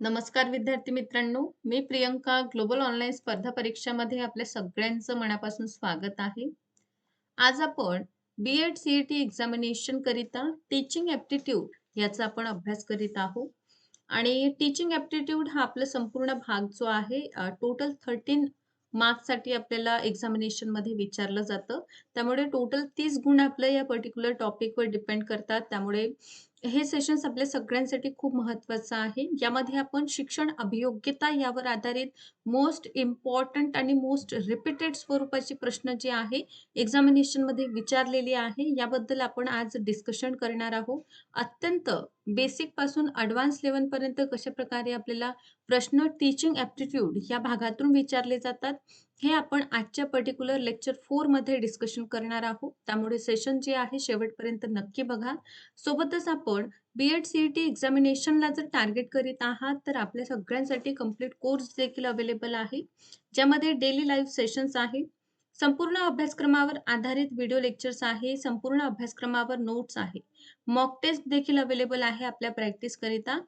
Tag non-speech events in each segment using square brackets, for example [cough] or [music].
नमस्कार विद्यार्थी मित्रांनो मी प्रियंका ग्लोबल ऑनलाईन स्पर्धा परीक्षामध्ये आपल्या सगळ्यांचं मनापासून स्वागत आहे. आज आपण B Ed C E T examination करिता टीचिंग ॲप्टिट्यूड याचा आपण अभ्यास करीत आहोत. आणि टीचिंग ॲप्टिट्यूड हा आपला संपूर्ण भाग जो आहे टोटल थर्टीन मार्क्ससाठी आपल्याला एक्झामिनेशनमध्ये विचारलं जातं. त्यामुळे टोटल तीस गुण आपलं या पर्टिक्युलर टॉपिकवर डिपेंड करतात. त्यामुळे हे सेशन्स आपल्या सगळ्यांसाठी खूप महत्वाचं आहे. यामध्ये आपण शिक्षण अभियोग्यता यावर आधारित मोस्ट इम्पॉर्टंट आणि मोस्ट रिपीटेड स्वरूपाचे प्रश्न जे आहे एक्झामिनेशनमध्ये विचारलेले आहे याबद्दल आपण आज डिस्कशन करणार आहोत. अत्यंत बेसिकपासून ॲडव्हान्स लेवलपर्यंत कशा प्रकारे आपल्याला प्रश्न टीचिंग ॲप्टिट्यूड या भागातून विचारले जातात हे आपण आजच्या पर्टिक्युलर लेक्चर फोरमध्ये डिस्कशन करणार आहोत. त्यामुळे सेशन जे आहे शेवटपर्यंत नक्की बघा. सोबतच आपण B Ed C E T एक्झामिनेशनला जर टार्गेट करीत आहात तर आपल्या सगळ्यांसाठी कंप्लीट कोर्स देखील अवेलेबल आहे ज्यामध्ये डेली लाईव्ह सेशन्स आहे. संपूर्ण अभ्यासक्रमावर आधारित व्हिडिओ लेक्चर्स आहे संपूर्ण अभ्यासक्रमावर नोट्स आहे. मॉक टेस्ट देखील अवेलेबल आहे आपल्या प्रॅक्टिस करिता.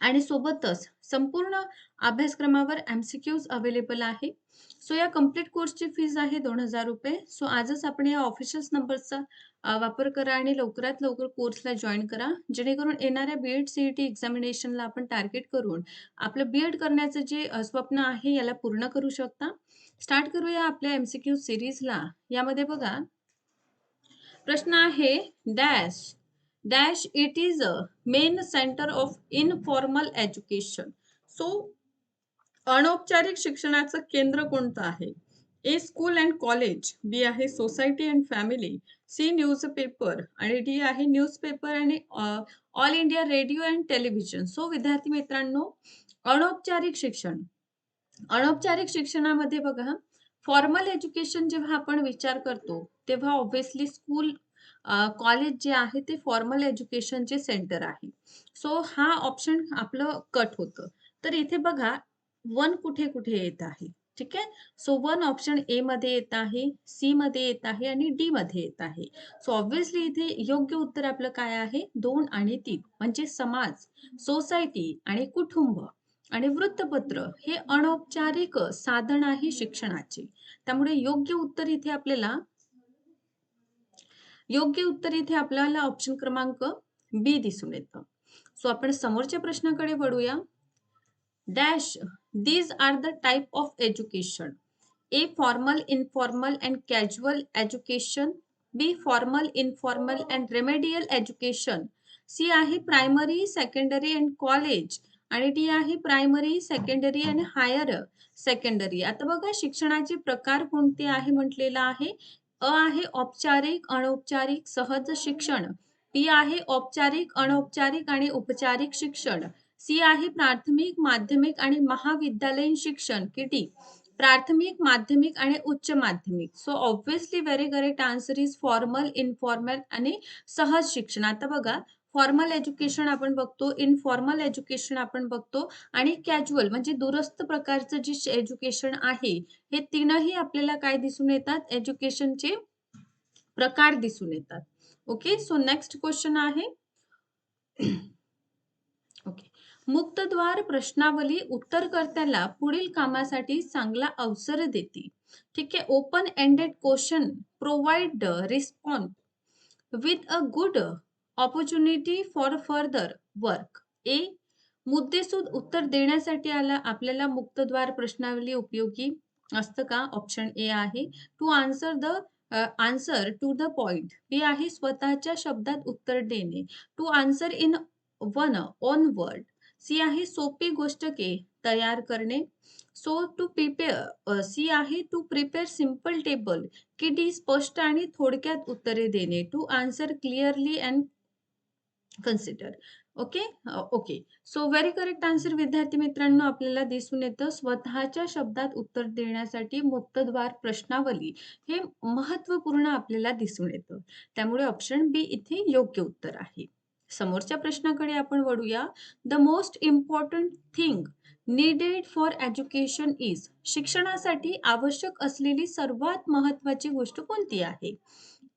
आणि सोबतच संपूर्ण अभ्यासक्रमावर एमसीक्यूज अवेलेबल आहे. सो या कंप्लीट कोर्सची फीज आहे दोन हजार रुपये. सो आजच आपण या ऑफिशियल नंबरचा वापर करा आणि लवकरात लवकर कोर्सला जॉईन करा. जेणेकरून येणाऱ्या B Ed C E T एक्झामिनेशनला आपण टार्गेट करून आपलं बी एड करण्याचं जे स्वप्न आहे याला पूर्ण करू शकता. स्टार्ट करूया आपल्या एम सी क्यू सिरीजला यामध्ये बघा. प्रश्न आहे dash dash it is a main centre of informal education so अनौपचारिक शिक्षणाचं केंद्र कोणतं आहे? A school and college B आहे society and family C newspaper आणि डी आहे न्यूजपेपर आणि All India radio and television so विद्यार्थी मित्रांनो अनौपचारिक शिक्षण. अनौपचारिक शिक्षणामध्ये बघा फॉर्मल एज्युकेशन जेव्हा आपण विचार करतो तेव्हा ऑब्व्हियसली स्कूल कॉलेज जे आहे ते फॉर्मल एज्युकेशनचे सेंटर आहे. सो हा ऑप्शन आपलं कट होतं. तर इथे बघा वन कुठे कुठे येत आहे. ठीक आहे? सो वन ऑप्शन ए मध्ये येत आहे सी मध्ये येत आहे आणि डी मध्ये येत आहे. सो ऑब्विसली इथे योग्य उत्तर आपलं काय आहे? दोन आणि तीन. म्हणजे समाज सोसायटी आणि कुटुंब आणि वृत्तपत्र हे अनौपचारिक साधन आहे शिक्षणाचे. त्यामुळे योग्य उत्तर इथे आपल्याला योग्य उत्तर इथे आपल्याला ऑप्शन क्रमांक बी दिसून येतं. सो आपण समोरच्या प्रश्नाकडे वळूया. Dash these are the type of education A formal informal and casual education B formal informal and remedial education C आहे प्रायमरी सेकंडरी अँड कॉलेज आणि डी आहे प्रायमरी सेकंडरी आणि हायर सेकंडरी आता बघा शिक्षणाचे प्रकार कोणते आहे म्हटलेला आहे? अ आहे औपचारिक अनौपचारिक सहज शिक्षण. पी आहे औपचारिक अनौपचारिक आणि उपचारिक शिक्षण. सी आहे प्राथमिक माध्यमिक आणि महाविद्यालयीन शिक्षण किती प्राथमिक माध्यमिक आणि उच्च माध्यमिक. So obviously very correct answer is formal informal आणि सहज शिक्षण. आता बघा फॉर्मल एज्युकेशन आपण बघतो इनफॉर्मल एज्युकेशन आपण बघतो आणि कॅज्युअल म्हणजे दुरस्त प्रकारचं जे एज्युकेशन आहे हे तीनही आपल्याला काय दिसून येतात? एज्युकेशनचे प्रकार दिसून येतात. ओके सो नेक्स्ट क्वेश्चन आहे. [clears throat] ओके मुक्तद्वार प्रश्नावली उत्तरकर्त्याला पुढील कामासाठी चांगला अवसर देते. ठीक आहे open ended question provide response with a good opportunity for further work A मुद्देसूद उत्तर देण्यासाठी आला आपल्याला मुक्तद्वार प्रश्नावली उपयोगी असतं का? ऑप्शन ए आहे. To answer the answer to the point B आहे स्वतःच्या शब्दात उत्तर देणे. To answer in one on word C आहे सोपी गोष्ट के तयार करणे. सो टू प्रिपेअर सी आहे टू प्रिपेअर सिंपल टेबल की डी स्पष्ट आणि थोडक्यात उत्तरे देणे. To answer clearly and consider okay okay so very correct answer विद्यार्थी मित्रांनो आपल्याला दिसून येतं. स्वतःच्या शब्दात उत्तर देण्यासाठी मुक्तद्वार प्रश्नावली हे महत्त्वपूर्ण आपल्याला दिसून येतं. त्यामुळे ऑप्शन बी इथे योग्य उत्तर आहे. समोरच्या प्रश्नाकडे आपण वळूया. The most important thing needed for education is शिक्षणासाठी आवश्यक असलेली सर्वात महत्वाची गोष्ट कोणती आहे?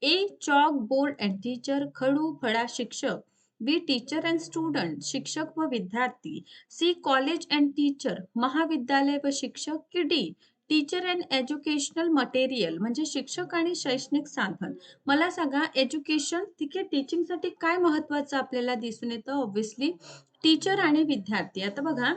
A chalk board and teacher खडू फळा शिक्षक. बी टीचर अँड स्टुडंट शिक्षक व विद्यार्थी. सी कॉलेज अँड टीचर महाविद्यालय व शिक्षक की D teacher and educational material म्हणजे शिक्षक आणि शैक्षणिक साधन. मला सांगा एज्युकेशन तिथे टीचिंगसाठी काय महत्वाचं आपल्याला दिसून येतं ऑब्व्हियसली टीचर आणि विद्यार्थी. आता बघा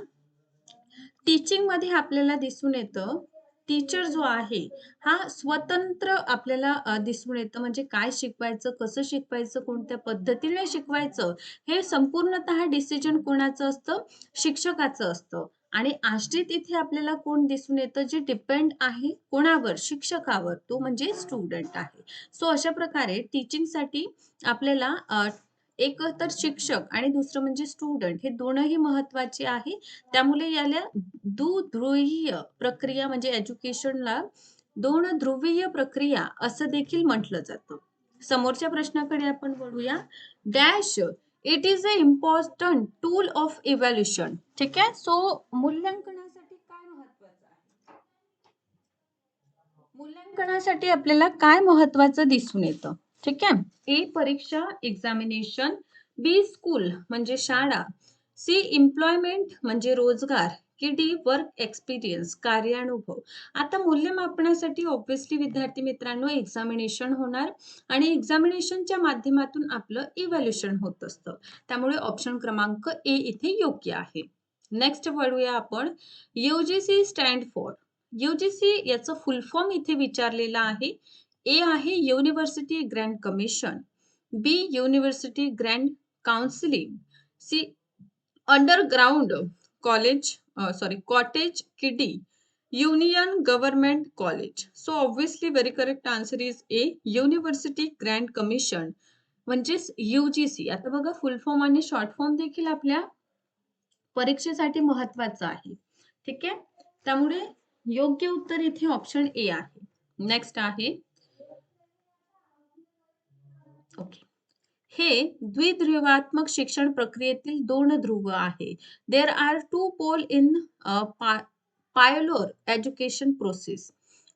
टीचिंगमध्ये आपल्याला दिसून येतं टीचर जो आहे हा स्वतंत्र आपल्याला दिसून येतं. म्हणजे काय शिकवायचं कसं शिकवायचं कोणत्या पद्धतीने शिकवायचं हे संपूर्णतः डिसिजन कोणाचं असतं? शिक्षकाचं असतं. आणि आश्रित इथे आपल्याला कोण दिसून येतं? जे डिपेंड आहे कोणावर? शिक्षकावर. तो म्हणजे स्टुडंट आहे. सो अशा प्रकारे टीचिंगसाठी आपल्याला एक तर शिक्षक आणि दुसरं म्हणजे स्टुडंट हे दोनही महत्त्वाचे आहे. त्यामुळे याला दुध्रुवीय प्रक्रिया म्हणजे एज्युकेशनला दोन ध्रुवीय प्रक्रिया असं देखील म्हटलं जातं. समोरच्या प्रश्नाकडे आपण वळूया. Dash it is a important tool of evaluation ठीक आहे? सो मूल्यांकनासाठी काय महत्वाचं आहे? मूल्यांकनासाठी आपल्याला काय महत्वाचं दिसून येतं? ठीक आहे? ए परीक्षा एक्झामिनेशन बी स्कूल म्हणजे शाळा सी एम्प्लॉयमेंट म्हणजे रोजगार की डी वर्क एक्सपिरियन्स कार्यानुभव. आता मूल्यमापनासाठी ऑब्व्हियसली विद्यार्थी मित्रांनो एक्झामिनेशन होणार आणि एक्झामिनेशनच्या माध्यमातून आपलं इव्हॅल्युशन होत असतं. त्यामुळे ऑप्शन क्रमांक ए इथे योग्य आहे. नेक्स्ट वळूया आपण. युजीसी स्टँड फॉर युजीसी याचं फुल फॉर्म इथे विचारलेला आहे. ए आहे university grant commission B university grant counselling C underground college sorry cottage kiddy union government college so obviously very correct answer is A university grant commission म्हणजेच UGC आता बघा full form आणि short form देखील आपल्या परीक्षेसाठी महत्वाचं आहे. ठीक आहे? त्यामुळे योग्य उत्तर इथे ऑप्शन ए आहे. नेक्स्ट आहे ओके हे द्विध्रुवात्मक शिक्षण प्रक्रियेतील दोन ध्रुव आहे. There are two pole in पायोलोर education process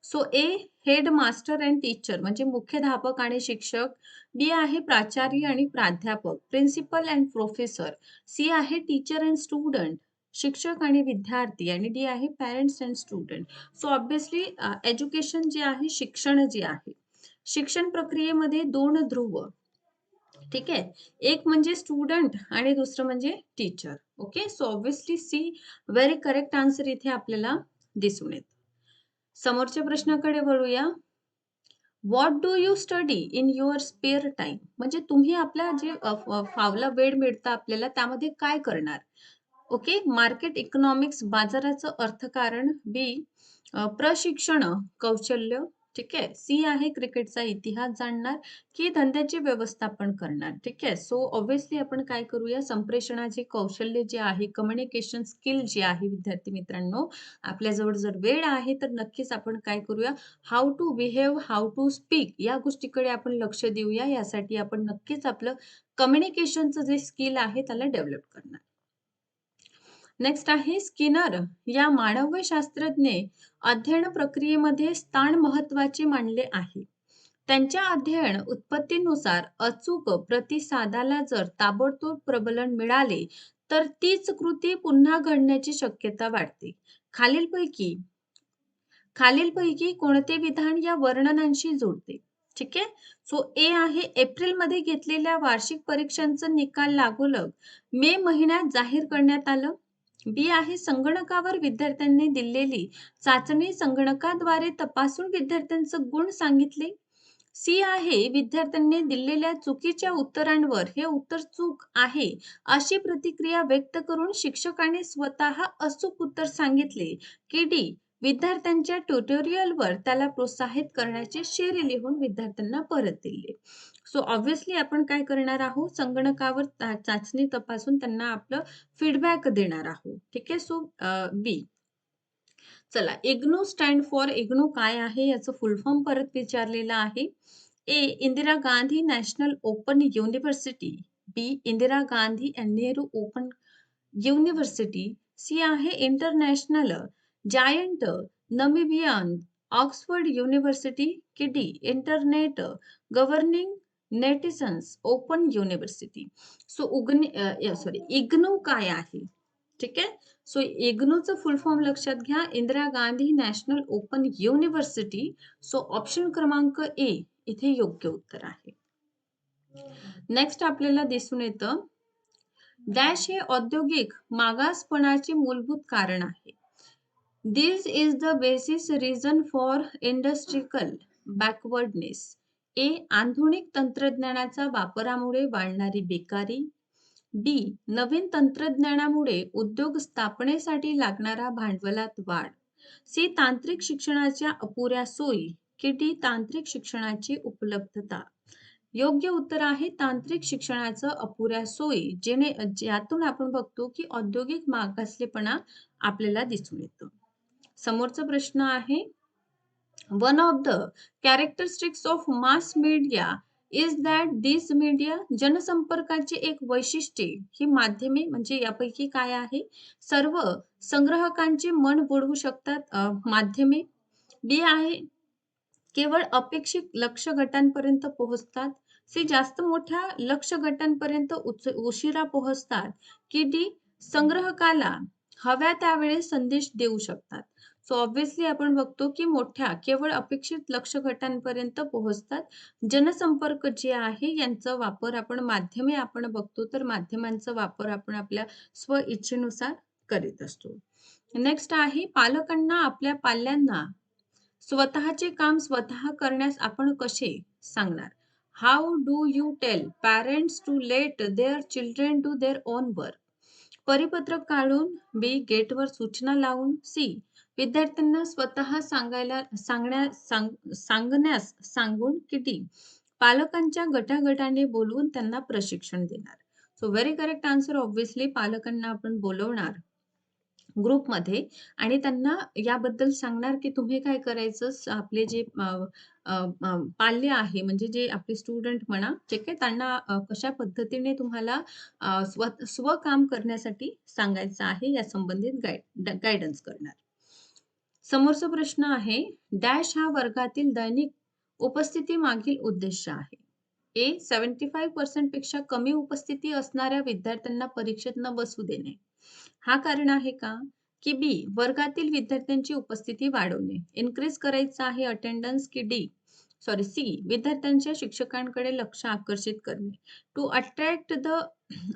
so A head master and teacher म्हणजे मुख्याध्यापक आणि शिक्षक. बी आहे प्राचार्य आणि प्राध्यापक प्रिन्सिपल अँड प्रोफेसर सी आहे टीचर अँड स्टुडंट शिक्षक आणि विद्यार्थी. आणि डी आहे parents and student so obviously education जे आहे शिक्षण जे आहे. शिक्षण प्रक्रियेमध्ये दोन ध्रुव. ठीक आहे? एक म्हणजे स्टुडंट आणि दुसरं म्हणजे teacher okay so obviously C very correct answer इथे आपल्याला दिसून येत. समोरच्या प्रश्नाकडे वळूया. What do you study in your spare time म्हणजे तुम्ही आपला जे फावला वेळ मिळतं आपल्याला त्यामध्ये काय करणार? ओके मार्केट इकॉनॉमिक्स बाजाराचं अर्थकारण बी प्रशिक्षण कौशल्य ठीक आहे? सी आहे क्रिकेटचा इतिहास जाणणार की धंद्याचे व्यवस्थापन करणार. ठीक आहे? सो ऑब्व्हियसली आपण काय करूया? संप्रेषणाचे कौशल्य जे आहे कम्युनिकेशन स्किल जे आहे विद्यार्थी मित्रांनो आपल्याजवळ जर वेळ आहे तर नक्कीच आपण काय करूया? How to behave how to speak या गोष्टीकडे आपण लक्ष देऊया. यासाठी आपण नक्कीच आपलं कम्युनिकेशनचं जे स्किल आहे त्याला डेव्हलप करणार. नेक्स्ट आहे स्किनर या मानव शास्त्रज्ञ अध्ययन प्रक्रियेमध्ये स्थान महत्त्वाचे मानले आहे. त्यांच्या अध्ययन उत्पत्तीनुसार अचूक प्रतिसादाला जर ताबडतोब प्रबलन मिळाले तर तीच कृती पुन्हा घडण्याची शक्यता वाढते. खालीलपैकी खालीलपैकी कोणते विधान या वर्णनांशी जोडते? ठीक आहे? सो ए आहे एप्रिलमध्ये घेतलेल्या वार्षिक परीक्षांचा निकाल लागोलग मे महिन्यात जाहीर करण्यात आलं. बी आहे संगणकावर विद्यार्थ्यांनी दिलेली चाचणी संगणकाद्वारे तपासून विद्यार्थ्यांचं गुण सांगितले. सी आहे विद्यार्थ्यांनी दिलेल्या चुकीच्या उत्तरांवर हे उत्तर चूक आहे अशी प्रतिक्रिया व्यक्त करून शिक्षकाने स्वतः अचूक उत्तर सांगितले की डी विद्यार्थ्यांच्या ट्युटोरियलवर त्याला प्रोत्साहित करण्याचे शेरे लिहून विद्यार्थ्यांना परत दिले. सो ऑब्व्हियसली आपण काय करणार आहोत? संगणकावर चाचणी तपासून त्यांना आपलं फीडबॅक देणार आहोत. ठीक आहे? सो बी चला इग्नो स्टँड फॉर इग्नो काय आहे? याचं फुल फॉर्म परत विचारलेलं आहे. A Indira Gandhi national open university. B Indira Gandhi and Nehru open university. C आहे international giant Namibian Oxford university की D? Internet governing netizens open university. So उग्नि sorry IGNOU काय आहे? ठीक आहे? सो इग्नूचं फुल फॉर्म लक्षात घ्या. Indira Gandhi national open university. So option क्रमांक A इथे योग्य उत्तर आहे. नेक्स्ट आपल्याला दिसून येतं डॅश हे औद्योगिक मागासपणाचे मूलभूत कारण आहे. This is the basis reason for industrial backwardness A आधुनिक तंत्रज्ञानाचा वापरामुळे वाढणारी बेकारी. बी नवीन तंत्रज्ञानामुळे उद्योग स्थापनेसाठी लागणारा भांडवलात वाढ. सी तांत्रिक शिक्षणाच्या अपुऱ्या सोयी की डी तांत्रिक शिक्षणाची उपलब्धता. योग्य उत्तर आहे तांत्रिक शिक्षणाचं अपुऱ्या सोयी जेणे ज्यातून आपण बघतो की औद्योगिक मागासलेपणा आपल्याला दिसून येतो. समोरचा प्रश्न आहे one of the characteristics of mass media is that this media जनसंपर्काची एक वैशिष्ट्ये. ही माध्यमे म्हणजे यापैकी काय आहे? सर्व संग्राहकांचे मन बुडवू शकतात माध्यमे. बी आहे केवळ अपेक्षित लक्ष गटांपर्यंत पोहोचतात. सी जास्त मोठ्या लक्ष गटांपर्यंत उशिरा पोहोचतात. की डी संग्रहकाला हव्या त्यावेळेस संदेश देऊ शकतात. सो ऑब्व्हियसली आपण बघतो की मोठ्या केवळ अपेक्षित लक्ष गटांपर्यंत पोहोचतात. जनसंपर्क जे आहे यांचा वापर आपण माध्यमे आपण बघतो तर माध्यमांचा वापर आपण आपल्या स्व इच्छेनुसार करीत असतो. नेक्स्ट आहे पालकांना आपल्या पाल्यांना स्वतःचे काम स्वतः करण्यास आपण कसे सांगणार? How do you tell parents to let their children to their own work परिपत्रक काढून बी गेटवर सूचना लावून सी विद्यार्थ्यांना स्वतः सांगायला सांगण्या सांग सांगण्यास सांगून किती? पालकांच्या गटागटाने बोलवून त्यांना प्रशिक्षण देणार. So very correct answer obviously पालकांना आपण बोलवणार ग्रुपमध्ये आणि त्यांना याबद्दल सांगणार की तुम्ही काय करायचं? आपले जे पाल्य आहे म्हणजे जे आपले स्टुडंट म्हणा जे काही त्यांना कशा पद्धतीने तुम्हाला स्व स्वकाम करण्यासाठी सांगायचं आहे या संबंधित गाईड गायडन्स करणार. समोरचा प्रश्न आहे डॅश हा वर्गातील दैनिक उपस्थिती मागील उद्देश आहे. ए सेव्हन्टी फाईव्ह पर्सेंटपेक्षा कमी उपस्थिती असणाऱ्या विद्यार्थ्यांना परीक्षेत न बसू देणे. हा कारण आहे का? की बी वर्गातील विद्यार्थ्यांची उपस्थिती वाढवणे. इन्क्रीज करायचं आहे अटेंडन्स की डी? सॉरी सी विद्यार्थ्यांच्या शिक्षकांकडे लक्ष आकर्षित करणे. To attract the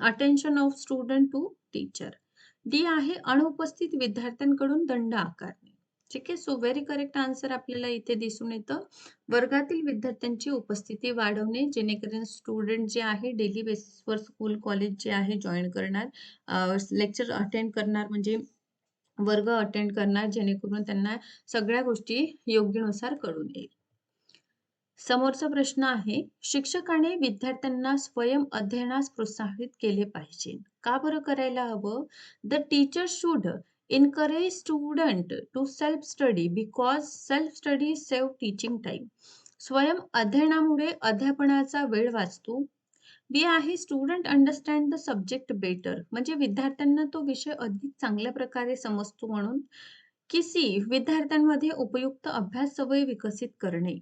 attention of student to teacher. D आहे अनुपस्थित विद्यार्थ्यांकडून दंड आकारणे. ठीक आहे. सो व्हेरी करेक्ट आन्सर आपल्याला इथे दिसून येतं. वर्गातील विद्यार्थ्यांची उपस्थिती वाढवणे जेणेकरून स्टुडंट जे आहे डेली बेसिसवर स्कूल कॉलेज जे आहे जॉईन करणार. लेक्चर अटेंड करणार म्हणजे वर्ग अटेंड करणार जेणेकरून त्यांना सगळ्या गोष्टी योग्यनुसार कळून येईल. समोरचा प्रश्न आहे शिक्षकाने विद्यार्थ्यांना स्वयं अध्ययनास प्रोत्साहित केले पाहिजे. का बरं करायला हवं? The teacher should encourage student to self study because self study save teaching time. स्वयं अध्ययनामुळे अध्यापनाचा वेळ वाचतो बी आहे student understand the subject better म्हणजे विद्यार्थ्यांना तो विषय अधिक चांगल्या प्रकारे समजतो म्हणून की सी विद्यार्थ्यांमध्ये उपयुक्त अभ्यास सवय विकसित करणे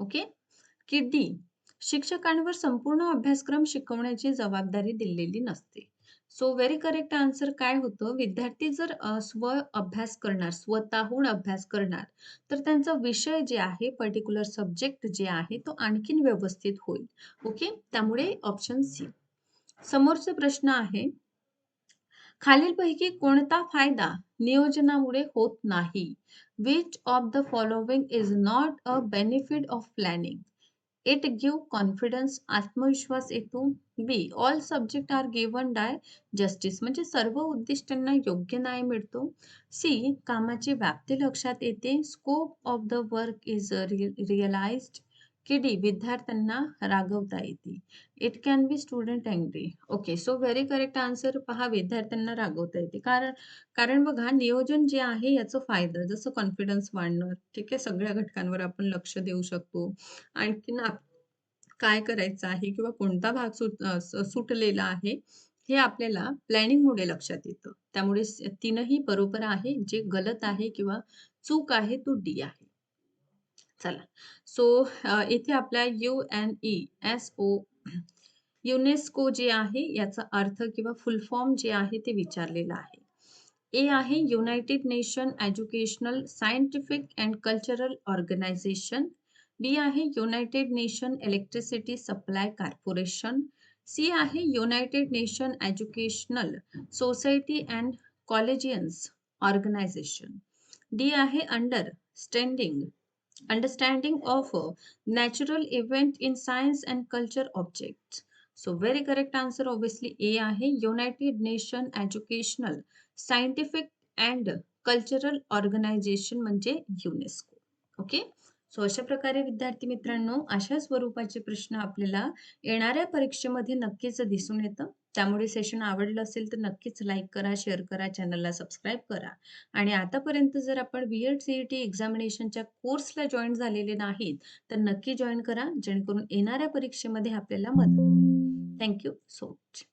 ओके की डी शिक्षकांवर संपूर्ण अभ्यासक्रम शिकवण्याची जबाबदारी दिलेली नसते सो व्हेरी करेक्ट आन्सर काय होतं? विद्यार्थी जर स्व अभ्यास करणार स्वतःहून अभ्यास करणार तर त्यांचा विषय जे आहे पर्टिक्युलर सब्जेक्ट जे आहे तो आणखीन व्यवस्थित होईल. ओके त्यामुळे ऑप्शन सी समोरचा प्रश्न आहे खालीलपैकी कोणता फायदा नियोजनामुळे होत नाही? Which of the following is not a benefit of planning it give confidence आत्मविश्वास येतो. B all subject are given due justice म्हणजे सर्व उद्दिष्टांना योग्य न्याय मिळतो. सी कामाची व्याप्ती लक्षात येते. Scope of the work is realised की डी विद्यार्थ्यांना रागवता येते. It can be student angry okay so very correct answer पहा विद्यार्थ्यांना रागवता येते. कारण कारण बघा नियोजन जे आहे याचं फायदा जसं कॉन्फिडन्स वाढणं ठीक आहे सगळ्या घटकांवर आपण लक्ष देऊ शकतो. आणखीन काय करायचं आहे किंवा कोणता भाग सुट सुटलेला आहे हे आपल्याला प्लॅनिंगमुळे लक्षात येतं. त्यामुळे तीनही बरोबर आहे जे गलत आहे किंवा चूक आहे तो डी आहे. चला. सो इथे आपल्या यू-एन-ई-एस-ओ युनेस्को जे आहे याचा अर्थ किंवा फुल फॉर्म जे आहे ते विचारलेलं आहे. ए आहे united nation educational, scientific and cultural organisation. B आहे united nation electricity supply corporation. C आहे united nation educational society and collegians organisation. D आहे understanding understanding of natural event in science and culture objects. So very correct answer obviously A आहे united nation educational, scientific and cultural organisation म्हणजे UNESCO. Okay. So अशा प्रकारे विद्यार्थी मित्रांनो, अशा स्वरूपाचे प्रश्न आपल्याला येणाऱ्या परीक्षेमध्ये नक्कीच दिसून येतं. त्यामुळे सेशन आवडलं असेल तर नक्कीच लाईक करा, शेअर करा, चॅनलला सबस्क्राईब करा आणि आतापर्यंत जर आपण B Ed C E T एक्झामिनेशनच्या कोर्सला जॉईन झालेले नाहीत, तर नक्की जॉईन करा, जेणेकरून येणाऱ्या परीक्षेमध्ये आपल्याला मदत होईल. Thank you so much.